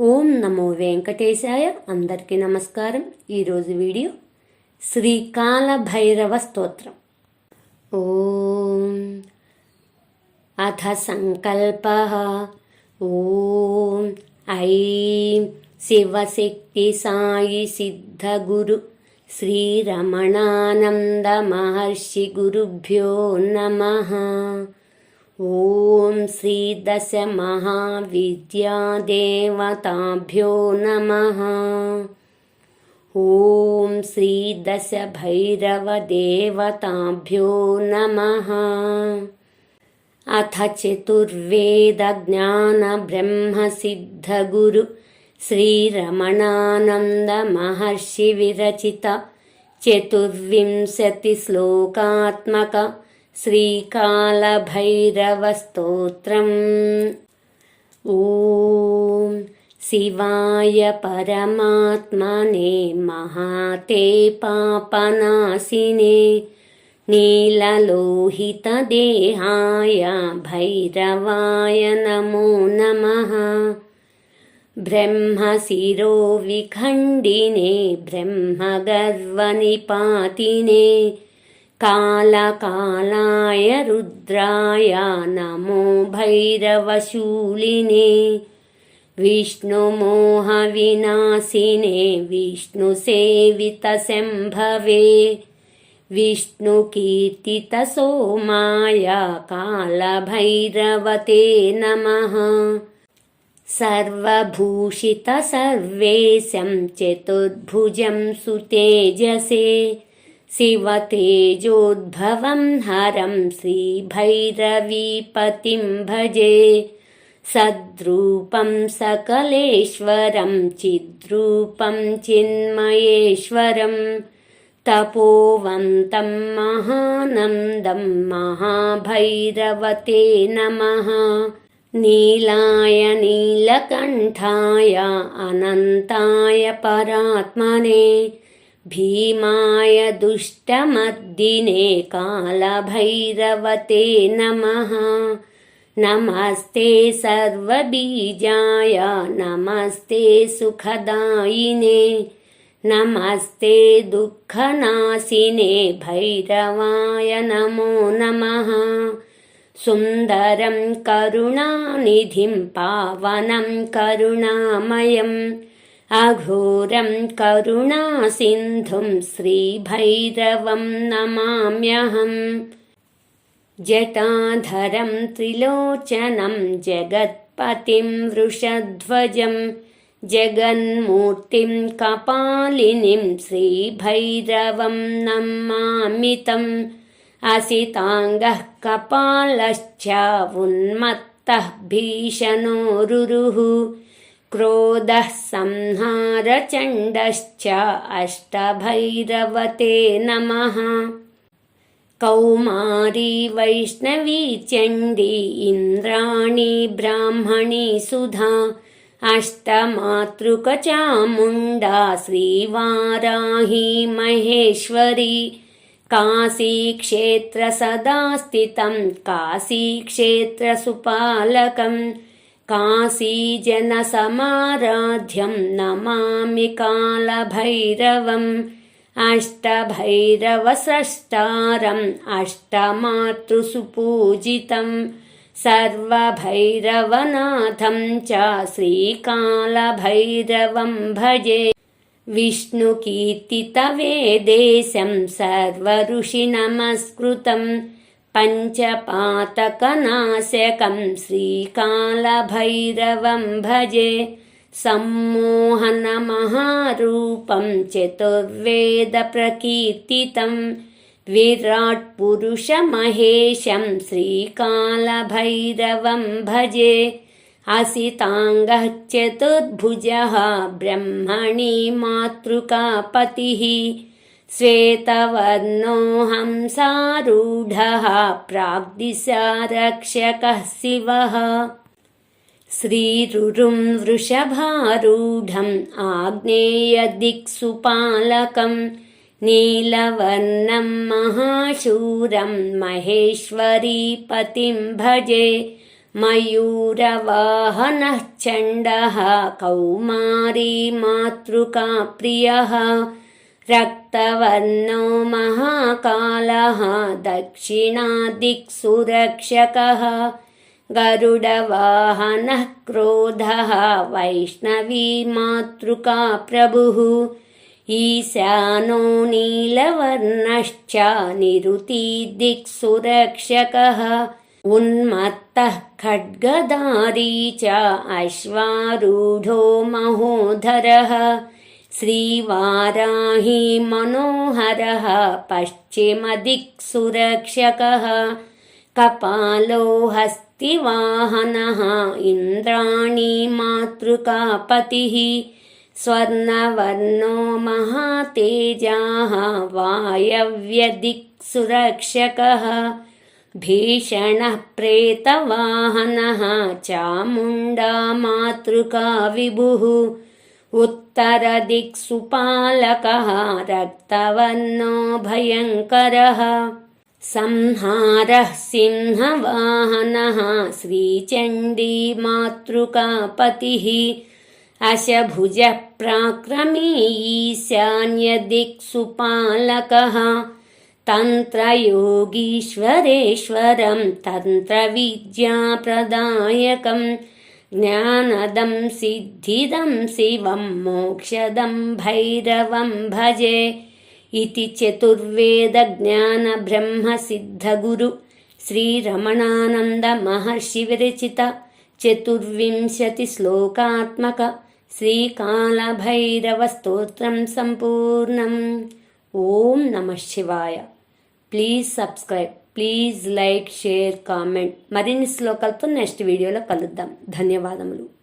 ఓం నమో వెంకటేశాయ. అందరికీ నమస్కారం. ఈరోజు వీడియో శ్రీకాల భైరవ స్తోత్రం. ఓం అథ సంకల్ప ఓం ఐం శివశక్తి సాయి సిద్ధ గురు శ్రీరమణానంద మహర్షి గురుభ్యో నమ. ॐ श्रीदशमहाविद्यादेवताभ्यो नमः ॐ श्रीदशभैरवदेवताभ्यो नमः अथ चतुर्वेदज्ञानब्रह्मसिद्धगुरु श्रीरमणानन्दमहर्षिविरचित चतुर्विंशतिश्लोकात्मक श्रीकालभैरवस्तोत्रम् ॐ शिवाय परमात्मने महाते पापनाशिने नीललोहितदेहाय भैरवाय नमो नमः ब्रह्मशिरो विखण्डिने ब्रह्मगर्वनिपातिने कालकालाय रुद्राय नमो भैरवशूलिने विष्णुमोहविनाशिने विष्णुसेवितशम्भवे विष्णुकीर्तितसोमाय कालभैरवते नमः सर्वभूषितसर्वेशं चतुर्भुजं सुतेजसे शिवतेजोद्भवं हरं श्रीभैरवीपतिं भजे। सद्रूपं सकलेश्वरं चिद्रूपं चिन्मयेश्वरं। तपोवन्तं महानन्दं महाभैरवते नमः। नीलाय नीलकण्ठाय अनन्ताय परात्मने भीमाय दुष्टमद्दिने कालभैरवते नमः। नमस्ते सर्वबीजाय नमस्ते सुखदायिने नमस्ते दुःखनाशिने भैरवाय नमो नमः। सुन्दरं करुणानिधिं पावनं करुणामयम् अघोरं करुणासिन्धुं श्रीभैरवं नमाम्यहम् जटाधरं त्रिलोचनं जगत्पतिं वृषध्वजं जगन्मूर्तिं कपालिनीं श्रीभैरवं नमामितम् असिताङ्गः कपालश्च उन्मत्तः भीषणोरुरुः क्रोधः संहारचण्डश्च अष्टभैरवते नमः। कौमारी वैष्णवी चण्डी इन्द्राणी ब्राह्मणी सुधा अष्टमातृकचामुण्डा श्रीवाराही महेश्वरी काशीक्षेत्रसदा स्थितं काशीक्षेत्रसुपालकम् काशीजनसमाराध्यं नमामि कालभैरवम् अष्टभैरवस्रष्टारम् अष्टमातृसुपूजितं सर्वभैरवनाथं च श्रीकालभैरवं भजे विष्णुकीर्तितवेदेशं सर्वऋषिनमस्कृतम् पञ्चपातकनाशकं श्रीकालभैरवं भजे सम्मोहनमहारूपं चतुर्वेदप्रकीर्तितं विराट्पुरुषमहेशं श्रीकालभैरवं भजे असिताङ्गः चतुर्भुजः ब्रह्मणि मातृकापतिः श्वेतवर्णो हंसारूढः प्राग्दिशारक्षकः शिवः। श्रीरुरुं वृषभारूढम् आग्नेयदिक्सुपालकं नीलवर्णं महाशूरं महेश्वरीपतिं भजे मयूरवाहनः चण्डः कौमारी मातृका प्रियः रक्तवर्णो महाकालः दक्षिणादिक्सुरक्षकः गरुडवाहनः क्रोधः वैष्णवी मातृका प्रभुः ईशानो नीलवर्णश्च निरुतिदिक्सुरक्षकः उन्मत्तः खड्गधारी च अश्वारूढो महोधरः श्रीवाराही मनोहरः पश्चिमदिक्सुरक्षकः कपालो हस्तिवाहनः इन्द्राणी मातृकापतिः स्वर्णवर्णो महातेजाः वायव्यदिक्सुरक्षकः भीषणः प्रेतवाहनः चामुण्डा मातृका विभुः उत्तरदिक्सुपालकः रक्तवर्णो भयङ्करः। संहारः सिंहवाहनः श्रीचण्डी मातृकापतिः अशभुजः प्राक्रमी ईशान्यदिक्सुपालकः तन्त्रयोगीश्वरेश्वरं तन्त्रविद्याप्रदायकं ज्ञानदं सिद्धिदं शिवं मोक्षदं भैरवं भजे इति चतुर्वेदज्ञानब्रह्मसिद्धगुरु श्रीरमणानन्दमहर्षिविरचित चतुर्विंशतिश्लोकात्मक श्रीकालभैरवस्तोत्रं सम्पूर्णम् ఓం నమ శివాయ please subscribe please like share comment మరిన్ని శ్లోకాలతో నెక్స్ట్ వీడియోలో కలుద్దాం. ధన్యవాదములు.